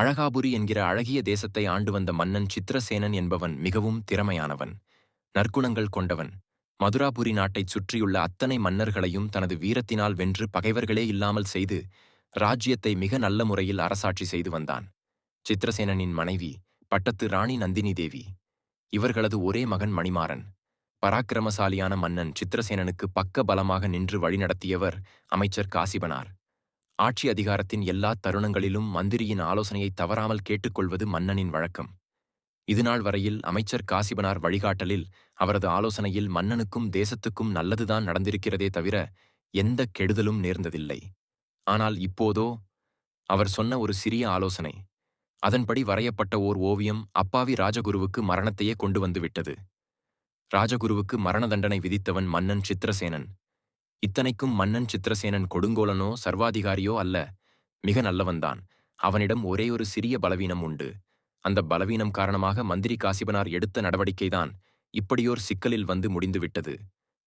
அழகாபுரி என்கிற அழகிய தேசத்தை ஆண்டு வந்த மன்னன் சித்திரசேனன் என்பவன் மிகவும் திறமையானவன் நற்குணங்கள் கொண்டவன். மதுராபுரி நாட்டைச் சுற்றியுள்ள அத்தனை மன்னர்களையும் தனது வீரத்தினால் வென்று பகைவர்களே இல்லாமல் செய்து ராஜ்யத்தை மிக நல்ல முறையில் அரசாட்சி செய்து வந்தான். சித்திரசேனனின் மனைவி பட்டத்து ராணி நந்தினி தேவி. இவர்களது ஒரே மகன் மணிமாறன். பராக்கிரமசாலியான மன்னன் சித்திரசேனனுக்கு பக்க பலமாக நின்று வழிநடத்தியவர் அமைச்சர் காசிபனார். ஆட்சி அதிகாரத்தின் எல்லா தருணங்களிலும் மந்திரியின் ஆலோசனையை தவறாமல் கேட்டுக்கொள்வது மன்னனின் வழக்கம். இதுநாள் வரையில் அமைச்சர் காசிபனார் வழிகாட்டலில் அவரது ஆலோசனையில் மன்னனுக்கும் தேசத்துக்கும் நல்லதுதான் நடந்திருக்கிறதே தவிர எந்த கெடுதலும் நேர்ந்ததில்லை. ஆனால் இப்போதோ அவர் சொன்ன ஒரு சிறிய ஆலோசனை அதன்படி வரையப்பட்ட ஓர் ஓவியம் அப்பாவி ராஜகுருவுக்கு மரணத்தையே கொண்டு வந்துவிட்டது ராஜகுருவுக்கு மரண தண்டனை விதித்தவன் மன்னன் சித்திரசேனன். இத்தனைக்கும் மன்னன் சித்திரசேனன் கொடுங்கோலனோ சர்வாதிகாரியோ அல்ல. மிக நல்லவன்தான். அவனிடம் ஒரே ஒரு சிறிய பலவீனம் உண்டு. அந்த பலவீனம் காரணமாக மந்திரி காசிபனார் எடுத்த நடவடிக்கைதான் இப்படியோர் சிக்கலில் வந்து முடிந்துவிட்டது.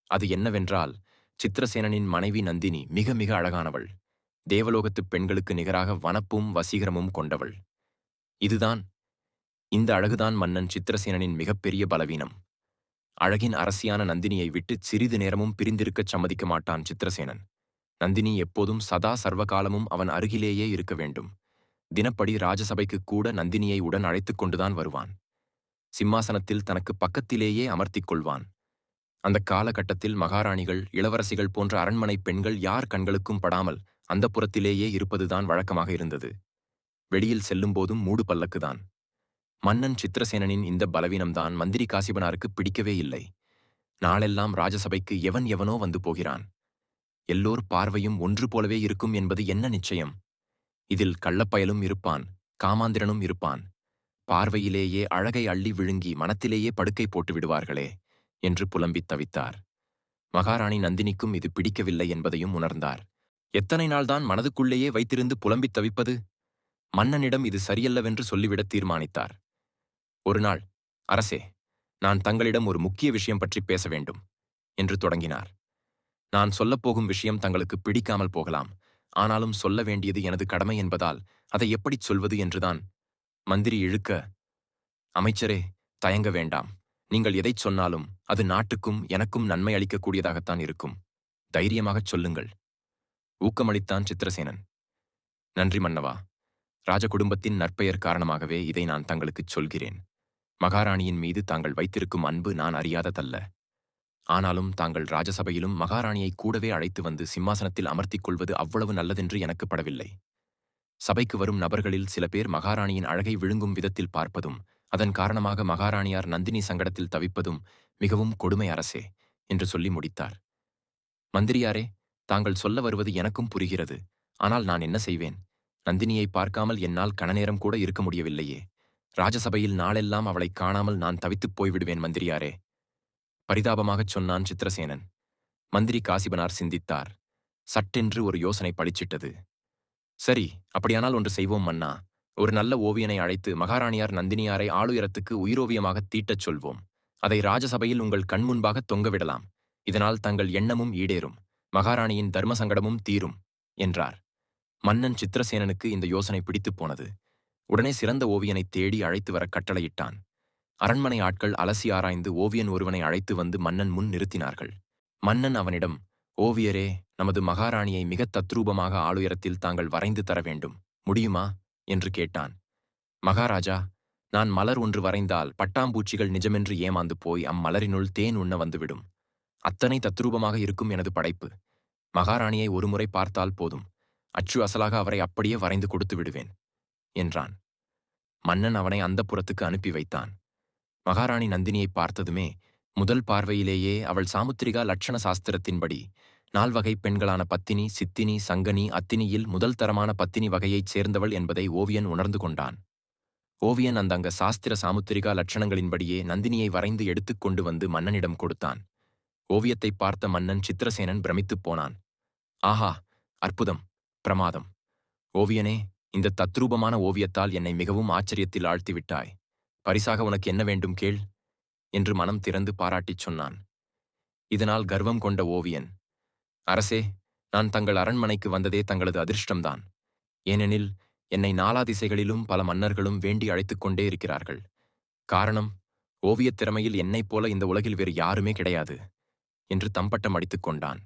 அது என்னவென்றால் சித்திரசேனனின் மனைவி நந்தினி மிக மிக அழகானவள். தேவலோகத்துப் பெண்களுக்கு நிகராக வனப்பும் வசீகரமும் கொண்டவள். இதுதான் இந்த அழகுதான் மன்னன் சித்திரசேனனின் மிகப்பெரிய பலவீனம். அழகின் அரசியான நந்தினியை விட்டு சிறிது நேரமும் பிரிந்திருக்கச் சம்மதிக்க மாட்டான் சித்திரசேனன். நந்தினி எப்போதும் சதா சர்வகாலமும் அவன் அருகிலேயே இருக்க வேண்டும். தினப்படி ராஜசபைக்கு கூட நந்தினியை உடன் அழைத்துக் கொண்டுதான் வருவான். சிம்மாசனத்தில் தனக்கு பக்கத்திலேயே அமர்த்திக் கொள்வான். அந்த காலகட்டத்தில் மகாராணிகள் இளவரசிகள் போன்ற அரண்மனை பெண்கள் யார் கண்களுக்கும் படாமல் அந்த புறத்திலேயே இருப்பதுதான் வழக்கமாக இருந்தது. வெளியில் செல்லும்போதும் மூடு பல்லக்குதான். மன்னன் சித்திரசேனனின் இந்த பலவீனம்தான் மந்திரி காசிபனாருக்கு பிடிக்கவே இல்லை. நாளெல்லாம் ராஜசபைக்கு எவன் எவனோ வந்து போகிறான். எல்லோர் பார்வையும் ஒன்று போலவே இருக்கும் என்பது என்ன நிச்சயம்? இதில் கள்ளப்பயலும் இருப்பான் காமாந்திரனும் இருப்பான். பார்வையிலேயே அழகை அள்ளி விழுங்கி மனத்திலேயே படுக்கை போட்டு விடுவார்களே என்று புலம்பித் தவித்தார். மகாராணி நந்தினிக்கும் இது பிடிக்கவில்லை என்பதையும் உணர்ந்தார். எத்தனை நாள்தான் மனதுக்குள்ளேயே வைத்திருந்து புலம்பித் தவிப்பது? மன்னனிடம் இது சரியல்லவென்று சொல்லிவிடத் தீர்மானித்தார். ஒரு நாள் அரசே நான் தங்களிடம் ஒரு முக்கிய விஷயம் பற்றி பேச வேண்டும் என்று தொடங்கினார். நான் சொல்லப்போகும் விஷயம் தங்களுக்கு பிடிக்காமல் போகலாம். ஆனாலும் சொல்ல வேண்டியது எனது கடமை என்பதால் அதை எப்படிச் சொல்வது என்றுதான். மந்திரி இழுக்க அமைச்சரே தயங்க வேண்டாம். நீங்கள் எதைச் சொன்னாலும் அது நாட்டுக்கும் எனக்கும் நன்மை அளிக்கக்கூடியதாகத்தான் இருக்கும். தைரியமாகச் சொல்லுங்கள். ஊக்கமளித்தான் சித்திரசேனன். நன்றி மன்னவா. ராஜ குடும்பத்தின் நற்பெயர் காரணமாகவே இதை நான் தங்களுக்குச் சொல்கிறேன். மகாராணியின் மீது தாங்கள் வைத்திருக்கும் அன்பு நான் அறியாததல்ல. ஆனாலும் தாங்கள் ராஜசபையிலும் மகாராணியை கூடவே அழைத்து வந்து சிம்மாசனத்தில் அமர்த்திக் கொள்வது அவ்வளவு நல்லதென்று எனக்கு படவில்லை. சபைக்கு வரும் நபர்களில் சில பேர் மகாராணியின் அழகை விழுங்கும் விதத்தில் பார்ப்பதும் அதன் காரணமாக மகாராணியார் நந்தினி சங்கடத்தில் தவிப்பதும் மிகவும் கொடுமை அரசே என்று சொல்லி முடித்தார். மந்திரியாரே தாங்கள் சொல்ல வருவது எனக்கும் புரிகிறது. ஆனால் நான் என்ன செய்வேன்? நந்தினியை பார்க்காமல் என்னால் கணநேரம் கூட இருக்க முடியவில்லையே. ராஜசபையில் நாளெல்லாம் அவளை காணாமல் நான் தவித்துப் போய்விடுவேன் மந்திரியாரே. பரிதாபமாகச் சொன்னான் சித்திரசேனன். மந்திரி காசிபனார் சிந்தித்தார். சட்டென்று ஒரு யோசனை பளிச்சிட்டது. சரி அப்படியானால் ஒன்று செய்வோம் மன்னா. ஒரு நல்ல ஓவியனை அழைத்து மகாராணியார் நந்தினியாரை ஆளுயரத்துக்கு உயிரோவியமாகத் தீட்டச் சொல்வோம். அதை ராஜசபையில் உங்கள் கண்முன்பாக தொங்கவிடலாம் இதனால் தங்கள் எண்ணமும் ஈடேறும். மகாராணியின் தர்ம சங்கடமும் தீரும் என்றார். மன்னன் சித்திரசேனனுக்கு இந்த யோசனை பிடித்துப் போனது. உடனே சிறந்த ஓவியனை தேடி அழைத்து வர கட்டளையிட்டான். அரண்மனை ஆட்கள் அலசி ஆராய்ந்து ஓவியன் ஒருவனை அழைத்து வந்து மன்னன் முன் நிறுத்தினார்கள். மன்னன் அவனிடம் ஓவியரே நமது மகாராணியை மிகத் தத்ரூபமாக ஆளுயரத்தில் தாங்கள் வரைந்து தர வேண்டும். முடியுமா? என்று கேட்டான். மகாராஜா நான் மலர் ஒன்று வரைந்தால் பட்டாம்பூச்சிகள் நிஜமென்று ஏமாந்து போய் அம்மலரினுள் தேன் உண்ண வந்துவிடும் அத்தனை தத்ரூபமாக இருக்கும் எனது படைப்பு. மகாராணியை ஒருமுறை பார்த்தால் போதும். அச்சு அசலாக அவரை அப்படியே வரைந்து கொடுத்து விடுவேன் என்றான். மன்னன் அவனை அந்த புறத்துக்கு அனுப்பி வைத்தான். மகாராணி நந்தினியை பார்த்ததுமே முதல் பார்வையிலேயே அவள் சாமுத்திரிகா லட்சண சாஸ்திரத்தின்படி நால்வகை பெண்களான பத்தினி சித்தினி சங்கனி அத்தினியில் முதல் தரமான பத்தினி வகையைச் சேர்ந்தவள் என்பதை ஓவியன் உணர்ந்து கொண்டான். ஓவியன் அந்த அங்க சாஸ்திர சாமுத்திரிகா லட்சணங்களின்படியே நந்தினியை வரைந்து எடுத்துக் கொண்டு வந்து மன்னனிடம் கொடுத்தான். ஓவியத்தை பார்த்த மன்னன் சித்திரசேனன் பிரமித்துப் போனான். ஆஹா அற்புதம் பிரமாதம். ஓவியனே இந்த தத்ரூபமான ஓவியத்தால் என்னை மிகவும் ஆச்சரியத்தில் ஆழ்த்திவிட்டாய். பரிசாக உனக்கு என்ன வேண்டும் கேள் என்று மனம் திறந்து பாராட்டிச் சொன்னான். இதனால் கர்வம் கொண்ட ஓவியன் அரசே நான் தங்கள் அரண்மனைக்கு வந்ததே தங்களது அதிர்ஷ்டம்தான். ஏனெனில் என்னை நாலா திசைகளிலும் பல மன்னர்களும் வேண்டி அழைத்துக் கொண்டே இருக்கிறார்கள். காரணம் ஓவியத் திறமையில் என்னைப் போல இந்த உலகில் வேறு யாருமே கிடையாது என்று தம்பட்டம் அடித்துக் கொண்டான்.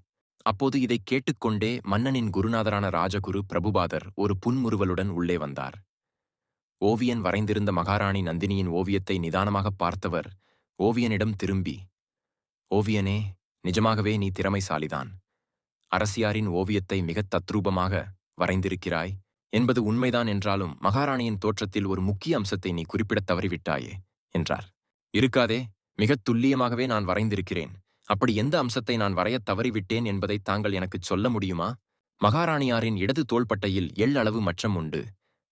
அப்போது இதைக் கேட்டுக்கொண்டே மன்னனின் குருநாதரான ராஜகுரு பிரபுபாதர் ஒரு புன்முறுவலுடன் உள்ளே வந்தார். ஓவியன் வரைந்திருந்த மகாராணி நந்தினியின் ஓவியத்தை நிதானமாகப் பார்த்தவர் ஓவியனிடம் திரும்பி ஓவியனே நிஜமாகவே நீ திறமைசாலிதான். அரசியாரின் ஓவியத்தை மிகத் தத்ரூபமாக வரைந்திருக்கிறாய். என்பது உண்மைதான் என்றாலும் மகாராணியின் தோற்றத்தில் ஒரு முக்கிய அம்சத்தை நீ குறிப்பிடத் தவறிவிட்டாயே என்றார். இருக்காதே மிகத் துல்லியமாகவே நான் வரைந்திருக்கிறேன். அப்படி எந்த அம்சத்தை நான் வரையத் தவறிவிட்டேன் என்பதை தாங்கள் எனக்குச் சொல்ல முடியுமா? மகாராணியாரின் இடது தோள்பட்டையில் எள் அளவு மச்சம் உண்டு.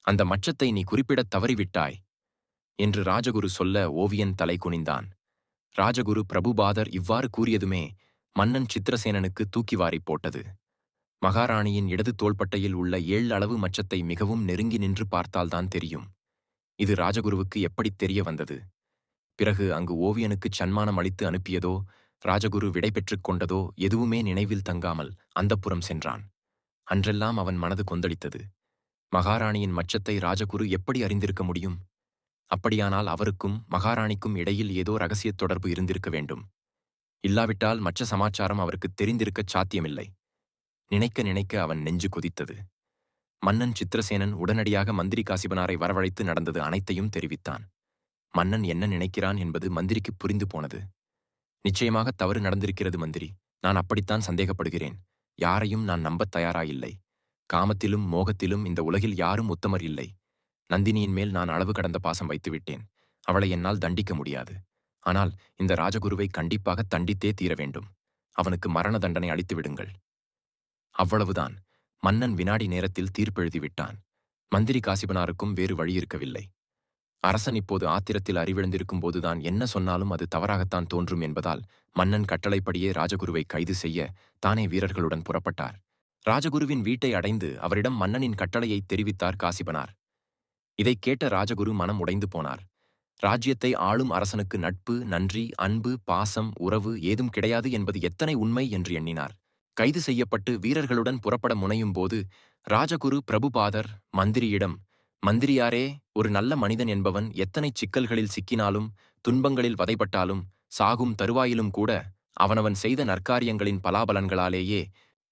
அந்த மச்சத்தை நீ குறிப்பிடத் தவறிவிட்டாய் என்று ராஜகுரு சொல்ல ஓவியன் தலை குனிந்தான். ராஜகுரு பிரபுபாதர் இவ்வாறு கூறியதுமே மன்னன் சித்திரசேனனுக்கு தூக்கிவாரிப் போட்டது. மகாராணியின் இடது தோள்பட்டையில் உள்ள ஏழு அளவு மச்சத்தை மிகவும் நெருங்கி நின்று பார்த்தால்தான் தெரியும். இது ராஜகுருவுக்கு எப்படித் தெரிய வந்தது? பிறகு அங்கு ஓவியனுக்குச் சன்மானம் அளித்து அனுப்பியதோ ராஜகுரு விடை பெற்றுக் கொண்டதோ எதுவுமே நினைவில் தங்காமல் அந்தப்புறம் சென்றான். அன்றெல்லாம் அவன் மனது கொந்தளித்தது. மகாராணியின் மச்சத்தை ராஜகுரு எப்படி அறிந்திருக்க முடியும்? அப்படியானால் அவருக்கும் மகாராணிக்கும் இடையில் ஏதோ ரகசியத் தொடர்பு இருந்திருக்க வேண்டும். இல்லாவிட்டால் மற்ற சமாச்சாரம் அவருக்குத் தெரிந்திருக்கச் சாத்தியமில்லை. நினைக்க நினைக்க அவன் நெஞ்சு கொதித்தது. மன்னன் சித்திரசேனன் உடனடியாக மந்திரி காசிபனாரை வரவழைத்து நடந்தது அனைத்தையும் தெரிவித்தான். மன்னன் என்ன நினைக்கிறான் என்பது மந்திரிக்கு புரிந்து போனது. நிச்சயமாக தவறு நடந்திருக்கிறது மந்திரி. நான் அப்படித்தான் சந்தேகப்படுகிறேன். யாரையும் நான் நம்பத் தயாராயில்லை. காமத்திலும் மோகத்திலும் இந்த உலகில் யாரும் உத்தமர் இல்லை. நந்தினியின் மேல் நான் அளவு கடந்த பாசம் வைத்துவிட்டேன். அவளை என்னால் தண்டிக்க முடியாது. ஆனால் இந்த ராஜகுருவை கண்டிப்பாக தண்டித்தே தீர வேண்டும். அவனுக்கு மரண தண்டனை அளித்து விடுங்கள் அவ்வளவுதான். மன்னன் வினாடி நேரத்தில் தீர்ப்பெழுதி விட்டான் மந்திரி காசிபனாருக்கும் வேறு வழி இருக்கவில்லை. அரசன் இப்போது ஆத்திரத்தில் அறிவிழந்திருக்கும் போதுதான் என்ன சொன்னாலும் அது தவறாகத்தான் தோன்றும் என்பதால் மன்னன் கட்டளைப்படியே ராஜகுருவை கைது செய்ய தானே வீரர்களுடன் புறப்பட்டார். ராஜகுருவின் வீட்டை அடைந்து அவரிடம் மன்னனின் கட்டளையை தெரிவித்தார் காசிபனார். இதைக் கேட்ட ராஜகுரு மனம் உடைந்து போனார். ராஜ்யத்தை ஆளும் அரசனுக்கு நட்பு நன்றி அன்பு பாசம் உறவு ஏதும் கிடையாது என்பது எத்தனை உண்மை என்று எண்ணினார். கைது செய்யப்பட்டு வீரர்களுடன் புறப்பட முனையும் போது ராஜகுரு பிரபுபாதர் மந்திரியிடம் மந்திரியாரே ஒரு நல்ல மனிதன் என்பவன் எத்தனை சிக்கல்களில் சிக்கினாலும் துன்பங்களில் வதைப்பட்டாலும் சாகும் தருவாயிலும் கூட அவனவன் செய்த நற்காரியங்களின் பலாபலன்களாலேயே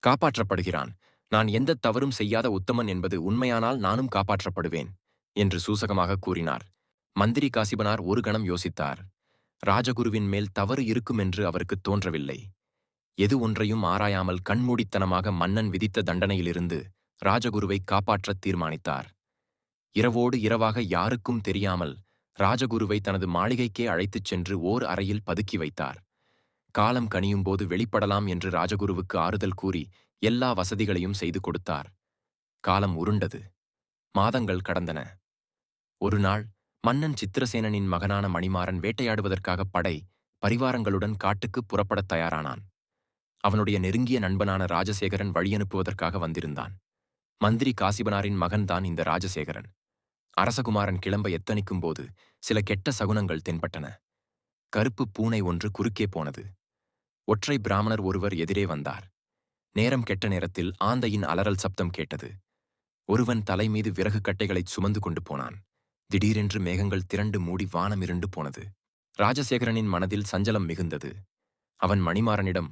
காப்பாற்றப்படுகிறான். நான் எந்த தவறும் செய்யாத உத்தமன் என்பது உண்மையானால் நானும் காப்பாற்றப்படுவேன் என்று சூசகமாக கூறினார். மந்திரி காசிபனார் ஒரு கணம் யோசித்தார். ராஜகுருவின் மேல் தவறு இருக்கும் என்று அவருக்குத் தோன்றவில்லை. எது ஒன்றையும் ஆராயாமல் கண்மூடித்தனமாக மன்னன் விதித்த தண்டனையிலிருந்து ராஜகுருவை காப்பாற்றத் தீர்மானித்தார். இரவோடு இரவாக யாருக்கும் தெரியாமல் ராஜகுருவை தனது மாளிகைக்கே அழைத்துச் சென்று ஓர் அறையில் பதுக்கி வைத்தார். காலம் கனியும்போது வெளிப்படலாம் என்று ராஜகுருவுக்கு ஆறுதல் கூறி எல்லா வசதிகளையும் செய்து கொடுத்தார். காலம் உருண்டது. மாதங்கள் கடந்தன. ஒரு நாள் மன்னன் சித்திரசேனனின் மகனான மணிமாறன் வேட்டையாடுவதற்காக படை பரிவாரங்களுடன் காட்டுக்கு புறப்படத் தயாரானான். அவனுடைய நெருங்கிய நண்பனான ராஜசேகரன் வழியனுப்புவதற்காக வந்திருந்தான். மந்திரி காசிபனாரின் மகன்தான் இந்த ராஜசேகரன். அரசகுமாரன் கிளம்ப எத்தனிக்கும் போது சில கெட்ட சகுனங்கள் தென்பட்டன. கருப்பு பூனை ஒன்று குறுக்கே போனது. ஒற்றை பிராமணர் ஒருவர் எதிரே வந்தார். நேரம் கெட்ட நேரத்தில் ஆந்தையின் அலறல் சப்தம் கேட்டது. ஒருவன் தலை மீது விறகு கட்டைகளைச் சுமந்து கொண்டு போனான். திடீரென்று மேகங்கள் திரண்டு மூடி வானம் இருண்டு போனது. ராஜசேகரனின் மனதில் சஞ்சலம் மிகுந்தது. அவன் மணிமாறனிடம்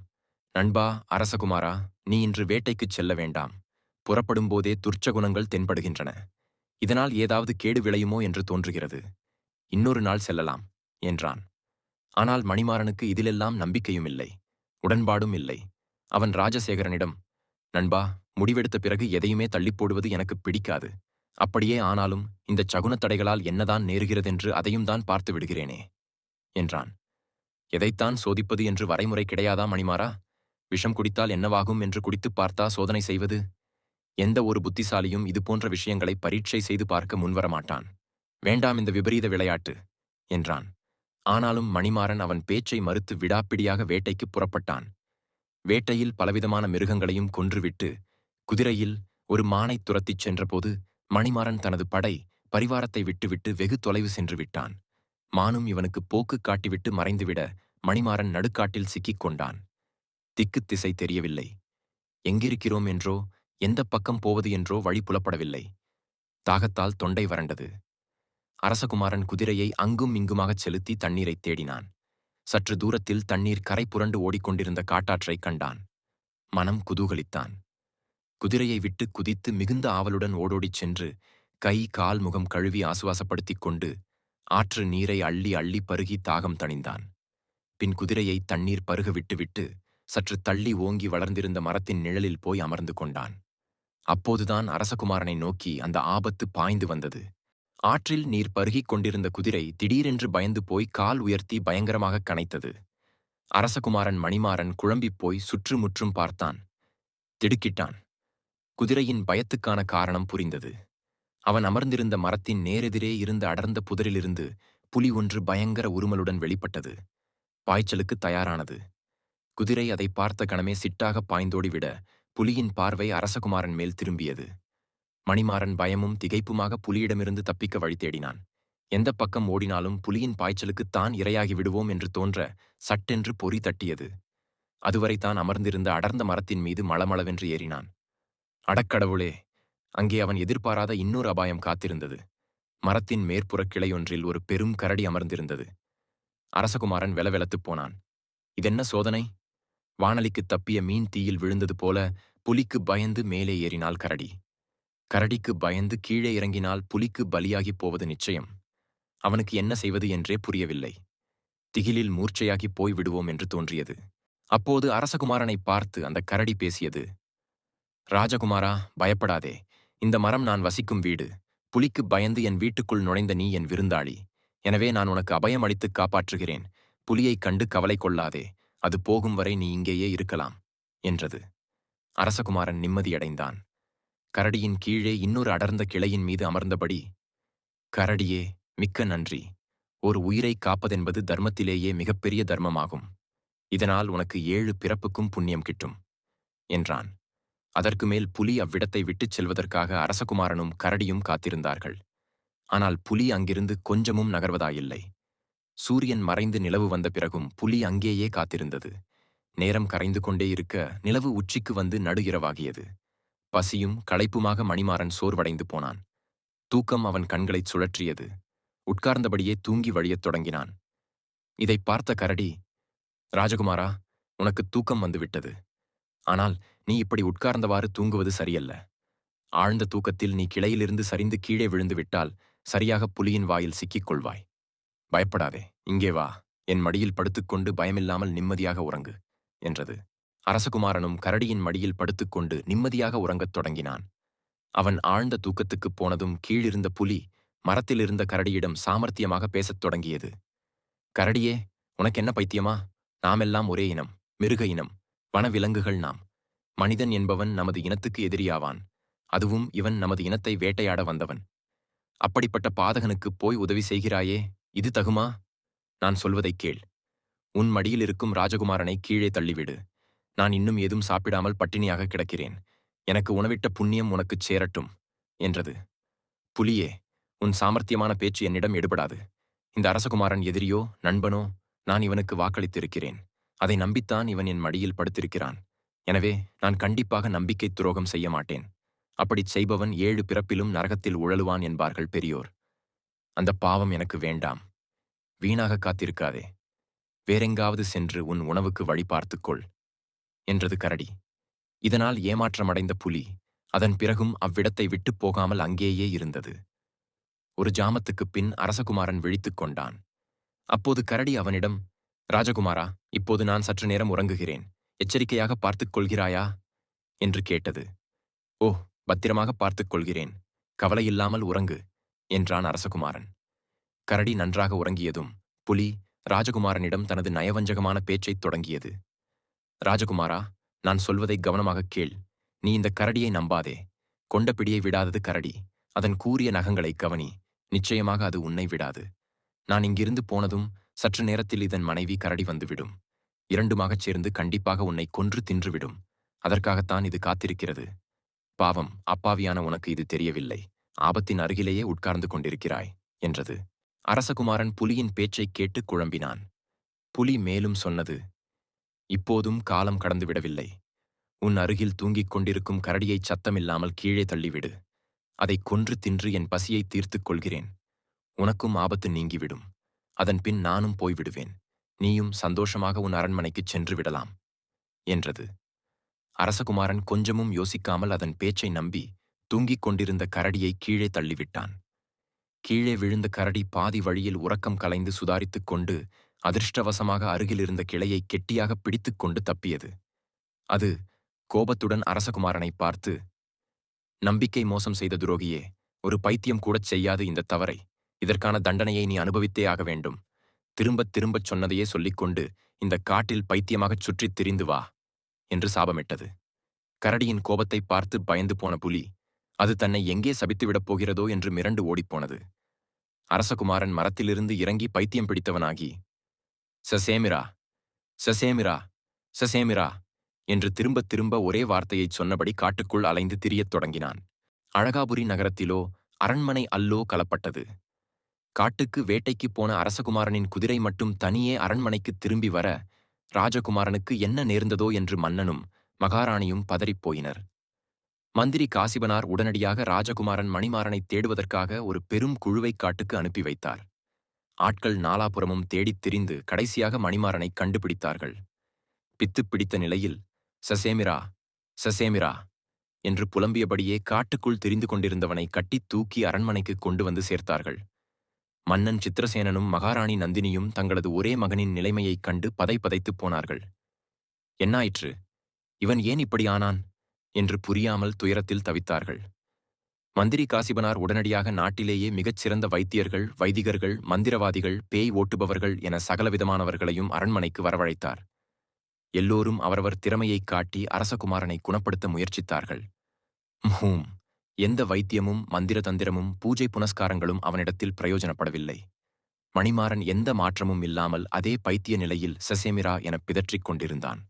நண்பா அரசகுமாரா நீ இன்று வேட்டைக்குச் செல்ல வேண்டாம். புறப்படும்போதே துர்ச்சகுணங்கள் தென்படுகின்றன. இதனால் ஏதாவது கேடு விளையுமோ என்று தோன்றுகிறது. இன்னொரு நாள் செல்லலாம் என்றான். ஆனால் மணிமாறனுக்கு இதிலெல்லாம் நம்பிக்கையும் இல்லை உடன்பாடும் இல்லை. அவன் ராஜசேகரனிடம் நண்பா முடிவெடுத்த பிறகு எதையுமே தள்ளிப்போடுவது எனக்கு பிடிக்காது. அப்படியே ஆனாலும் இந்தச் சகுனத் தடைகளால் என்னதான் நேருகிறதென்று அதையும் தான் பார்த்து விடுகிறேனே என்றான். எதைத்தான் சோதிப்பது என்று வரைமுறை கிடையாதா மணிமாறா? விஷம் குடித்தால் என்னவாகும் என்று குடித்துப் பார்த்தா சோதனை செய்வது? எந்த ஒரு புத்திசாலியும் இதுபோன்ற விஷயங்களை பரீட்சை செய்து பார்க்க முன்வரமாட்டான். வேண்டாம் இந்த விபரீத விளையாட்டு என்றான். ஆனாலும் மணிமாறன் அவன் பேச்சை மறுத்து விடாப்பிடியாக வேட்டைக்கு புறப்பட்டான். வேட்டையில் பலவிதமான மிருகங்களையும் கொன்றுவிட்டு குதிரையில் ஒரு மானைத் துரத்திச் சென்றபோது மணிமாறன் தனது படை பரிவாரத்தை விட்டுவிட்டு வெகு தொலைவு சென்று விட்டான். மானும் இவனுக்கு போக்கு காட்டிவிட்டு மறைந்துவிட மணிமாறன் நடுக்காட்டில் சிக்கிக் கொண்டான். திக்குத் திசை தெரியவில்லை. எங்கிருக்கிறோம் என்றோ எந்தப் பக்கம் போவது என்றோ வழி புலப்படவில்லை. தாகத்தால் தொண்டை வறண்டது. அரசகுமாரன் குதிரையை அங்கும் இங்குமாகச் செலுத்தி தண்ணீரைத் தேடினான். சற்று தூரத்தில் தண்ணீர் கரை புரண்டு ஓடிக்கொண்டிருந்த காட்டாற்றைக் கண்டான். மனம் குதூகலித்தான். குதிரையை விட்டு குதித்து மிகுந்த ஆவலுடன் ஓடோடிச் சென்று கை கால் முகம் கழுவி ஆசுவாசப்படுத்திக் கொண்டு ஆற்று நீரை அள்ளி அள்ளி பருகி தாகம் தணிந்தான். பின் குதிரையை தண்ணீர் பருக விட்டுவிட்டு சற்று தள்ளி ஓங்கி வளர்ந்திருந்த மரத்தின் நிழலில் போய் அமர்ந்து கொண்டான். அப்போதுதான் அரசகுமாரனை நோக்கி அந்த ஆபத்து பாய்ந்து வந்தது. ஆற்றில் நீர் பருகிக் கொண்டிருந்த குதிரை திடீரென்று பயந்து போய் கால் உயர்த்தி பயங்கரமாக கனைத்தது. அரசகுமாரன் மணிமாறன் குழம்பிப் போய் சுற்றுமுற்றும் பார்த்தான். திடுக்கிட்டான். குதிரையின் பயத்துக்கான காரணம் புரிந்தது. அவன் அமர்ந்திருந்த மரத்தின் நேரெதிரே இருந்த அடர்ந்த புதரிலிருந்து புலி ஒன்று பயங்கர உருமலுடன் வெளிப்பட்டது. பாய்ச்சலுக்கு தயாரானது. குதிரை அதை பார்த்த கணமே சிட்டாக பாய்ந்தோடிவிட புலியின் பார்வை அரசகுமாரன் மேல் திரும்பியது. மணிமாறன் பயமும் திகைப்புமாக புலியிடமிருந்து தப்பிக்க வழி தேடினான். எந்த பக்கம் ஓடினாலும் புலியின் பாய்ச்சலுக்குத் தான் இரையாகி விடுவோம் என்று தோன்ற சட்டென்று பொறி தட்டியது. அதுவரை தான் அமர்ந்திருந்த அடர்ந்த மரத்தின் மீது மளமளவென்று ஏறினான். அடக்கடவுளே! அங்கே அவன் எதிர்பாராத இன்னொரு அபாயம் காத்திருந்தது. மரத்தின் மேற்புறக் கிளையொன்றில் ஒரு பெரும் கரடி அமர்ந்திருந்தது. அரசகுமாரன் வெலவெலத்துப் போனான். இதென்ன சோதனை? வானலிக்குத் தப்பிய மீன் தீயில் விழுந்தது போல புலிக்கு பயந்து மேலே ஏறினாள் கரடி. கரடிக்கு பயந்து கீழே இறங்கினால் புலிக்கு பலியாகிப் போவது நிச்சயம். அவனுக்கு என்ன செய்வது என்றே புரியவில்லை. திகிலில் மூர்ச்சையாகிப் போய் விடுவோம் என்று தோன்றியது. அப்போது அரசகுமாரனை பார்த்து அந்த கரடி பேசியது ராஜகுமாரா பயப்படாதே. இந்த மரம் நான் வசிக்கும் வீடு. புலிக்கு பயந்து என் வீட்டுக்குள் நுழைந்த நீ என் விருந்தாளி. எனவே நான் உனக்கு அபயம் அளித்துக் காப்பாற்றுகிறேன். புலியைக் கண்டு கவலை கொள்ளாதே. அது போகும் வரை நீ இங்கேயே இருக்கலாம் என்றது. அரசகுமாரன் நிம்மதியடைந்தான். கரடியின் கீழே இன்னொரு அடர்ந்த கிளையின் மீது அமர்ந்தபடி கரடியே மிக்க நன்றி. ஒரு உயிரைக் காப்பதென்பது தர்மத்திலேயே மிகப்பெரிய தர்மமாகும். இதனால் உனக்கு ஏழு பிறப்புக்கும் புண்ணியம் கிட்டும் என்றான். அதற்கு மேல் புலி அவ்விடத்தை விட்டுச் செல்வதற்காக அரசகுமாரனும் கரடியும் காத்திருந்தார்கள். ஆனால் புலி அங்கிருந்து கொஞ்சமும் நகர்வதாயில்லை. சூரியன் மறைந்து நிலவு வந்த பிறகும் புலி அங்கேயே காத்திருந்தது. நேரம் கரைந்து கொண்டே இருக்க நிலவு உச்சிக்கு வந்து நடு இரவாகியது. பசியும் களைப்புமாக மணிமாறன் சோர்வடைந்து போனான். தூக்கம் அவன் கண்களைச் சுழற்றியது. உட்கார்ந்தபடியே தூங்கி வழியத் தொடங்கினான். இதைப் பார்த்த கரடி ராஜகுமாரா உனக்கு தூக்கம் வந்துவிட்டது. ஆனால் நீ இப்படி உட்கார்ந்தவாறு தூங்குவது சரியல்ல. ஆழ்ந்த தூக்கத்தில் நீ கிளையிலிருந்து சரிந்து கீழே விழுந்து விட்டால் சரியாக புலியின் வாயில் சிக்கிக் கொள்வாய். பயப்படாதே. இங்கே வா என் மடியில் படுத்துக்கொண்டு பயமில்லாமல் நிம்மதியாக உறங்கு என்றது. அரசகுமாரனும் கரடியின் மடியில் படுத்துக்கொண்டு நிம்மதியாக உறங்கத் தொடங்கினான். அவன் ஆழ்ந்த தூக்கத்துக்குப் போனதும் கீழிருந்த புலி மரத்திலிருந்த கரடியிடம் சாமர்த்தியமாக பேசத் தொடங்கியது. கரடியே உனக்கென்ன பைத்தியமா? நாமெல்லாம் ஒரே இனம் மிருக இனம் வனவிலங்குகள் நாம். மனிதன் என்பவன் நமது இனத்துக்கு எதிரியாவான். அதுவும் இவன் நமது இனத்தை வேட்டையாட வந்தவன். அப்படிப்பட்ட பாதகனுக்குப் போய் உதவி செய்கிறாயே இது தகுமா? நான் சொல்வதைக் கேள். உன் மடியில் இருக்கும் ராஜகுமாரனை கீழே தள்ளிவிடு. நான் இன்னும் ஏதும் சாப்பிடாமல் பட்டினியாக கிடக்கிறேன். எனக்கு உணவிட்ட புண்ணியம் உனக்குச் சேரட்டும் என்றது. புலியே உன் சாமர்த்தியமான பேச்சு என்னிடம் எடுபடாது. இந்த அரசகுமாரன் எதிரியோ நண்பனோ நான் இவனுக்கு வாக்களித்திருக்கிறேன். அதை நம்பித்தான் இவன் என் மடியில் படுத்திருக்கிறான். எனவே நான் கண்டிப்பாக நம்பிக்கை துரோகம் செய்ய மாட்டேன். அப்படிச் செய்பவன் ஏழு பிறப்பிலும் நரகத்தில் உழலுவான் என்பார்கள் பெரியோர். அந்த பாவம் எனக்கு வேண்டாம். வீணாக காத்திருக்காதே. வேறெங்காவது சென்று உன் உணவுக்கு வழி பார்த்துக்கொள் என்றது கரடி. இதனால் ஏமாற்றமடைந்த புலி அதன் பிறகும் அவ்விடத்தை விட்டுப் போகாமல் அங்கேயே இருந்தது. ஒரு ஜாமத்துக்குப் பின் அரசகுமாரன் விழித்துக் கொண்டான். அப்போது கரடி அவனிடம் ராஜகுமாரா இப்போது நான் சற்று நேரம் உறங்குகிறேன். எச்சரிக்கையாக பார்த்துக் கொள்கிறாயா? என்று கேட்டது. ஓ பத்திரமாக பார்த்துக் கொள்கிறேன். கவலையில்லாமல் உறங்கு என்றான் அரசகுமாரன். கரடி நன்றாக உறங்கியதும் புலி ராஜகுமாரனிடம் தனது நயவஞ்சகமான பேச்சைத் தொடங்கியது. ராஜகுமாரா நான் சொல்வதை கவனமாகக் கேள். நீ இந்த கரடியை நம்பாதே. கொண்ட பிடியை விடாதது கரடி. அதன் கூரிய நகங்களைக் கவனி. நிச்சயமாக அது உன்னை விடாது. நான் இங்கிருந்து போனதும் சற்று நேரத்தில் இதன் மனைவி கரடி வந்துவிடும். இரண்டுமாகச் சேர்ந்து கண்டிப்பாக உன்னை கொன்று தின்றுவிடும். அதற்காகத்தான் இது காத்திருக்கிறது. பாவம் அப்பாவியான உனக்கு இது தெரியவில்லை. ஆபத்தின் அருகிலேயே உட்கார்ந்து கொண்டிருக்கிறாய் என்றது. அரசகுமாரன் புலியின் பேச்சைக் கேட்டு குழம்பினான். புலி மேலும் சொன்னது இப்போதும் காலம் கடந்து விடவில்லை. உன் அருகில் தூங்கிக் கொண்டிருக்கும் கரடியைச் சத்தமில்லாமல் கீழே தள்ளிவிடு. அதை கொன்று தின்று என் பசியை தீர்த்துக் கொள்கிறேன். உனக்கும் ஆபத்து நீங்கிவிடும். அதன் பின் நானும் போய்விடுவேன் நீயும் சந்தோஷமாக உன் அரண்மனைக்குச் சென்று விடலாம் என்றது. அரசகுமாரன் கொஞ்சமும் யோசிக்காமல் அதன் பேச்சை நம்பி தூங்கிக் கொண்டிருந்த கரடியை கீழே தள்ளிவிட்டான். கீழே விழுந்த கரடி பாதி வழியில் உறக்கம் கலைந்து சுதாரித்துக் கொண்டு அதிர்ஷ்டவசமாக அருகிலிருந்த கிளையை கெட்டியாக பிடித்துக் கொண்டு தப்பியது. அது கோபத்துடன் அரசகுமாரனை பார்த்து நம்பிக்கை மோசம் செய்த துரோகியே ஒரு பைத்தியம் கூடச் செய்யாது இந்த தவறை. இதற்கான தண்டனையை நீ அனுபவித்தே ஆக வேண்டும். திரும்பத் திரும்பச் சொன்னதையே சொல்லிக்கொண்டு இந்த காட்டில் பைத்தியமாகச் சுற்றித் திரிந்து வா என்று சாபமிட்டது. கரடியின் கோபத்தை பார்த்து பயந்து போன புலி அது தன்னை எங்கே சபித்துவிடப் போகிறதோ என்று மிரண்டு ஓடிப்போனது. அரசகுமாரன் மரத்திலிருந்து இறங்கி பைத்தியம் பிடித்தவனாகி சசேமிரா சசேமிரா சசேமிரா என்று திரும்பத் திரும்ப ஒரே வார்த்தையைச் சொன்னபடி காட்டுக்குள் அலைந்து திரியத் தொடங்கினான். அழகாபுரி நகரத்திலோ அரண்மனை அல்லோ கலப்பட்டது. காட்டுக்கு வேட்டைக்குப் போன அரசகுமாரனின் குதிரை மட்டும் தனியே அரண்மனைக்குத் திரும்பி வர ராஜகுமாரனுக்கு என்ன நேர்ந்ததோ என்று மன்னனும் மகாராணியும் பதறிப்போயினர் மந்திரி காசிபனார் உடனடியாக ராஜகுமாரன் மணிமாறனைத் தேடுவதற்காக ஒரு பெரும் குழுவைக் காட்டுக்கு அனுப்பி வைத்தார். ஆட்கள் நாலாபுறமும் தேடித் திரிந்து கடைசியாக மணிமாறனை கண்டுபிடித்தார்கள். பித்துப் பிடித்த நிலையில் சசேமிரா சசேமிரா என்று புலம்பியபடியே காட்டுக்குள் திரிந்து கொண்டிருந்தவனை கட்டித் தூக்கி அரண்மனைக்கு கொண்டு வந்து சேர்த்தார்கள். மன்னன் சித்திரசேனனும் மகாராணி நந்தினியும் தங்களது ஒரே மகனின் நிலைமையைக் கண்டு பதை பதைத்துப் போனார்கள். என்னாயிற்று? இவன் ஏன் இப்படி ஆனான்? என்று புரியாமல் துயரத்தில் தவித்தார்கள். மந்திரி காசிபனார் உடனடியாக நாட்டிலேயே மிகச் சிறந்த வைத்தியர்கள் வைதிகர்கள் மந்திரவாதிகள் பேய் ஓட்டுபவர்கள் என சகலவிதமானவர்களையும் அரண்மனைக்கு வரவழைத்தார். எல்லோரும் அவரவர் திறமையைக் காட்டி அரசகுமாரனை குணப்படுத்த முயற்சித்தார்கள். ஹூம்! எந்த வைத்தியமும் மந்திர தந்திரமும் பூஜை புனஸ்காரங்களும் அவனிடத்தில் பிரயோஜனப்படவில்லை. மணிமாறன் எந்த மாற்றமும் இல்லாமல் அதே பைத்திய நிலையில் சசேமிரா எனப் பிதற்றிக் கொண்டிருந்தான்.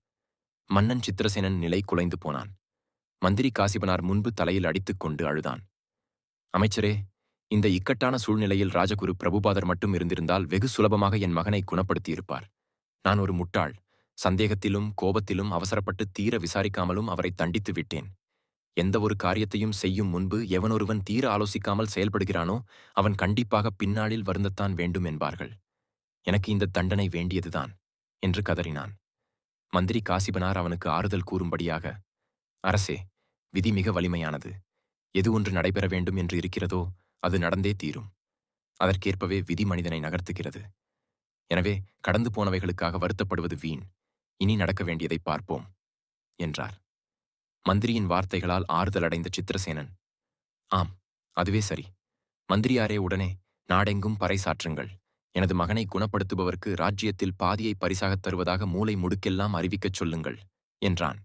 மன்னன் சித்திரசேனன் நிலை குலைந்து போனான். மந்திரி காசிபனார் முன்பு தலையில் அடித்துக் கொண்டு அழுதான். அமைச்சரே இந்த இக்கட்டான சூழ்நிலையில் ராஜகுரு பிரபுபாதர் மட்டும் இருந்திருந்தால் வெகு சுலபமாக என் மகனை குணப்படுத்தியிருப்பார். நான் ஒரு முட்டாள். சந்தேகத்திலும் கோபத்திலும் அவசரப்பட்டு தீர விசாரிக்காமலும் அவரை தண்டித்து விட்டேன். எந்த ஒரு காரியத்தையும் செய்யும் முன்பு எவனொருவன் தீர ஆலோசிக்காமல் செயல்படுகிறானோ அவன் கண்டிப்பாக பின்னாளில் வருந்தத்தான் வேண்டும் என்பார்கள். எனக்கு இந்த தண்டனை வேண்டியதுதான் என்று கதறினான். மந்திரி காசிபனார் அவனுக்கு ஆறுதல் கூறும்படியாக அரசே விதி மிக வலிமையானது. எது ஒன்று நடைபெற வேண்டும் என்று இருக்கிறதோ அது நடந்தே தீரும். அதற்கேற்பவே விதி மனிதனை நகர்த்துகிறது. எனவே கடந்து போனவைகளுக்காக வருத்தப்படுவது வீண். இனி நடக்க வேண்டியதை பார்ப்போம் என்றார். மந்திரியின் வார்த்தைகளால் ஆறுதல் அடைந்த சித்திரசேனன் ஆம் அதுவே சரி. மந்திரியாரே உடனே நாடெங்கும் பறைசாற்றுங்கள் எனது மகனை குணப்படுத்துபவர்க்கு ராஜ்யத்தில் பாதியை பரிசாகத் தருவதாக மூளை முடுக்கெல்லாம் அறிவிக்கச் சொல்லுங்கள் என்றான்.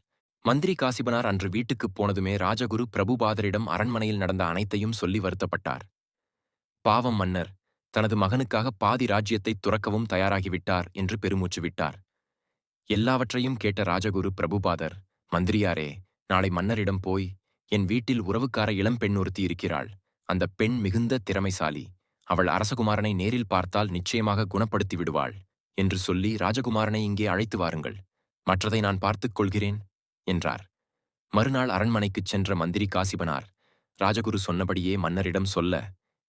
மந்திரி காசிபனார் அன்று வீட்டுக்குப் போனதுமே ராஜகுரு பிரபுபாதரிடம் அரண்மனையில் நடந்த அனைத்தையும் சொல்லி வருத்தப்பட்டார். பாவம் மன்னர் தனது மகனுக்காக பாதி ராஜ்யத்தை துறக்கவும் தயாராகிவிட்டார் என்று பெருமூச்சு விட்டார். எல்லாவற்றையும் கேட்ட ராஜகுரு பிரபுபாதர் மந்திரியாரே நாளை மன்னரிடம் போய் என் வீட்டில் உறவுக்கார இளம்பெண் ஒருத்தி இருக்கிறாள். அந்த பெண் மிகுந்த திறமைசாலி. அவள் அரசகுமாரனை நேரில் பார்த்தால் நிச்சயமாக குணப்படுத்தி விடுவாள் என்று சொல்லி ராஜகுமாரனை இங்கே அழைத்து வாருங்கள். மற்றதை நான் பார்த்துக் கொள்கிறேன். என்றார். மறுநாள் அரண்மனைக்குச் சென்ற மந்திரி காசிபனார் ராஜகுரு சொன்னபடியே மன்னரிடம் சொல்ல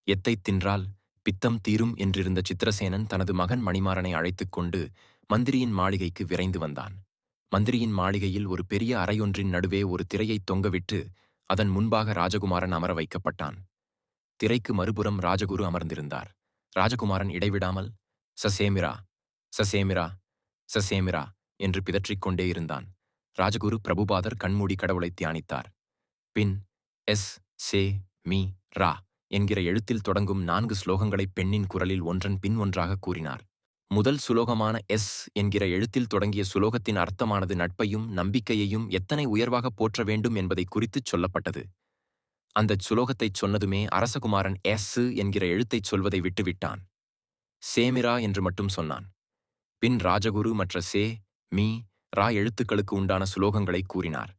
எத்தைத் தின்றால் பித்தம் தீரும் என்றிருந்த சித்திரசேனன் தனது மகன் மணிமாறனை அழைத்துக் கொண்டு மந்திரியின் மாளிகைக்கு விரைந்து வந்தான். மந்திரியின் மாளிகையில் ஒரு பெரிய அறையொன்றின் நடுவே ஒரு திரையைத் தொங்கவிட்டு அதன் முன்பாக ராஜகுமாரன் அமர வைக்கப்பட்டான். திரைக்கு மறுபுறம் ராஜகுரு அமர்ந்திருந்தார். ராஜகுமாரன் இடைவிடாமல் சசேமிரா சசேமிரா சசேமிரா என்று பிதற்றிக்கொண்டே இருந்தான். ராஜகுரு பிரபுபாதர் கண்மூடி கடவுளை தியானித்தார். பின் எஸ் சே மீ ரா என்கிற எழுத்தில் தொடங்கும் நான்கு ஸ்லோகங்களை பெண்ணின் குரலில் ஒன்றன் பின் ஒன்றாக கூறினார். முதல் சுலோகமான எஸ் என்கிற எழுத்தில் தொடங்கிய சுலோகத்தின் அர்த்தமானது நட்பையும் நம்பிக்கையையும் எத்தனை உயர்வாக போற்ற வேண்டும் என்பதை குறித்துச் சொல்லப்பட்டது. அந்தச் சுலோகத்தைச் சொன்னதுமே அரசகுமாரன் எஸ் என்கிற எழுத்தைச் சொல்வதை விட்டுவிட்டான். சேமிரா என்று மட்டும் சொன்னான். பின் ராஜகுரு மற்ற சே மீ ரா எழுத்துக்களுக்கு உண்டான சுலோகங்களை கூறினார்.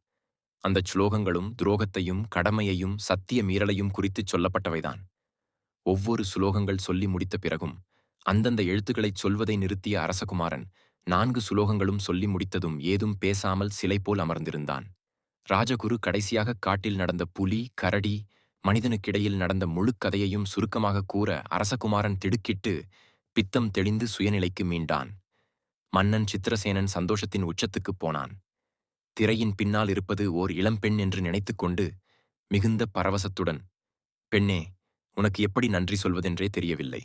அந்தச் சுலோகங்களும் துரோகத்தையும் கடமையையும் சத்திய மீறலையும் குறித்துச் சொல்லப்பட்டவைதான். ஒவ்வொரு சுலோகங்கள் சொல்லி முடித்த பிறகும் அந்தந்த எழுத்துக்களைச் சொல்வதை நிறுத்திய அரசகுமாரன் நான்கு சுலோகங்களும் சொல்லி முடித்ததும் ஏதும் பேசாமல் சிலை போல் அமர்ந்திருந்தான். ராஜகுரு கடைசியாக காட்டில் நடந்த புலி கரடி மனிதனுக்கிடையில் நடந்த முழுக்கதையையும் சுருக்கமாக கூற அரசகுமாரன் திடுக்கிட்டு பித்தம் தெளிந்து சுயநிலைக்கு மீண்டான். மன்னன் சித்திரசேனன் சந்தோஷத்தின் உச்சத்துக்குப் போனான். திரையின் பின்னால் இருப்பது ஓர் இளம்பெண் என்று நினைத்துக்கொண்டு மிகுந்த பரவசத்துடன் பெண்ணே உனக்கு எப்படி நன்றி சொல்வதென்றே தெரியவில்லை.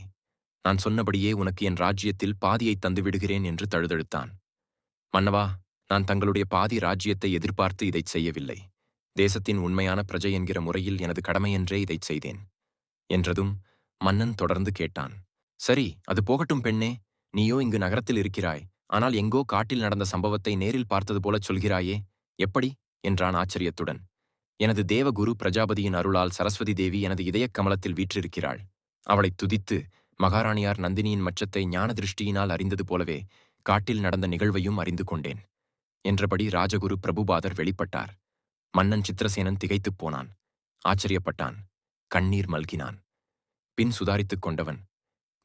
நான் சொன்னபடியே உனக்கு என் ராஜ்யத்தில் பாதியை தந்துவிடுகிறேன் என்று தழுதழுத்தான். மன்னவா நான் தங்களுடைய பாதி ராஜ்யத்தை எதிர்பார்த்து இதைச் செய்யவில்லை. தேசத்தின் உண்மையான பிரஜை என்கிற முறையில் எனது கடமையென்றே இதைச் செய்தேன் என்றதும் மன்னன் தொடர்ந்து கேட்டான். சரி அது போகட்டும் பெண்ணே. நீயோ இங்கு நகரத்தில் இருக்கிறாய். ஆனால் எங்கோ காட்டில் நடந்த சம்பவத்தை நேரில் பார்த்தது போலச் சொல்கிறாயே எப்படி? என்றான் ஆச்சரியத்துடன். எனது தேவகுரு பிரஜாபதியின் அருளால் சரஸ்வதி தேவி எனது இதயக் கமலத்தில் வீற்றிருக்கிறாள். அவளைத் துதித்து மகாராணியார் நந்தினியின் மச்சத்தை ஞான திருஷ்டியினால் அறிந்தது போலவே காட்டில் நடந்த நிகழ்வையும் அறிந்து கொண்டேன் என்றபடி ராஜகுரு பிரபுபாதர் வெளிப்பட்டார். மன்னன் சித்திரசேனன் திகைத்துப் போனான். ஆச்சரியப்பட்டான். கண்ணீர் மல்கினான். பின் சுதாரித்துக் கொண்டவன்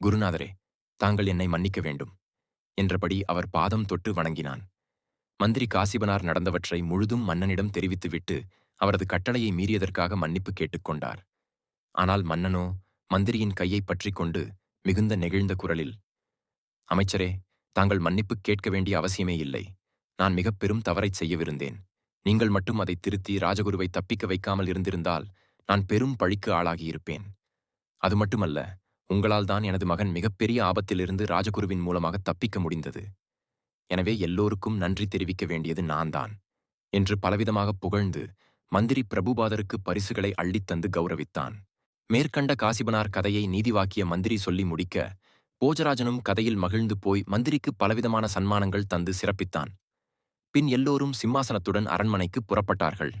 குருநாதரே தாங்கள் என்னை மன்னிக்க வேண்டும். என்றபடி அவர் பாதம் தொட்டு வணங்கினான். மந்திரி காசிபனார் நடந்தவற்றை முழுதும் மன்னனிடம் தெரிவித்துவிட்டு அவரது கட்டளையை மீறியதற்காக மன்னிப்பு கேட்டுக்கொண்டார் ஆனால் மன்னனோ மந்திரியின் கையை பற்றிக்கொண்டு மிகுந்த நெகிழ்ந்த குரலில் அமைச்சரே தாங்கள் மன்னிப்பு கேட்க வேண்டிய அவசியமே இல்லை. நான் மிகப்பெரும் தவறைச் செய்யவிருந்தேன். நீங்கள் மட்டும் அதை திருத்தி ராஜகுருவை தப்பிக்க வைக்காமல் இருந்திருந்தால் நான் பெரும் பழிக்கு ஆளாகியிருப்பேன். அது மட்டுமல்ல உங்களால் தான் எனது மகன் மிகப்பெரிய ஆபத்திலிருந்து ராஜகுருவின் மூலமாக தப்பிக்க முடிந்தது. எனவே எல்லோருக்கும் நன்றி தெரிவிக்க வேண்டியது நான்தான் என்று பலவிதமாக புகழ்ந்து மந்திரி பிரபுபாதருக்கு பரிசுகளை அள்ளித்தந்து கௌரவித்தான். மேற்கண்ட காசிபனார் கதையை நீதிவாக்கிய மந்திரி சொல்லி முடிக்க போஜராஜனும் கதையில் மகிழ்ந்து போய் மந்திரிக்கு பலவிதமான சன்மானங்கள் தந்து சிறப்பித்தான். பின் எல்லோரும் சிம்மாசனத்துடன் அரண்மனைக்கு புறப்பட்டார்கள்.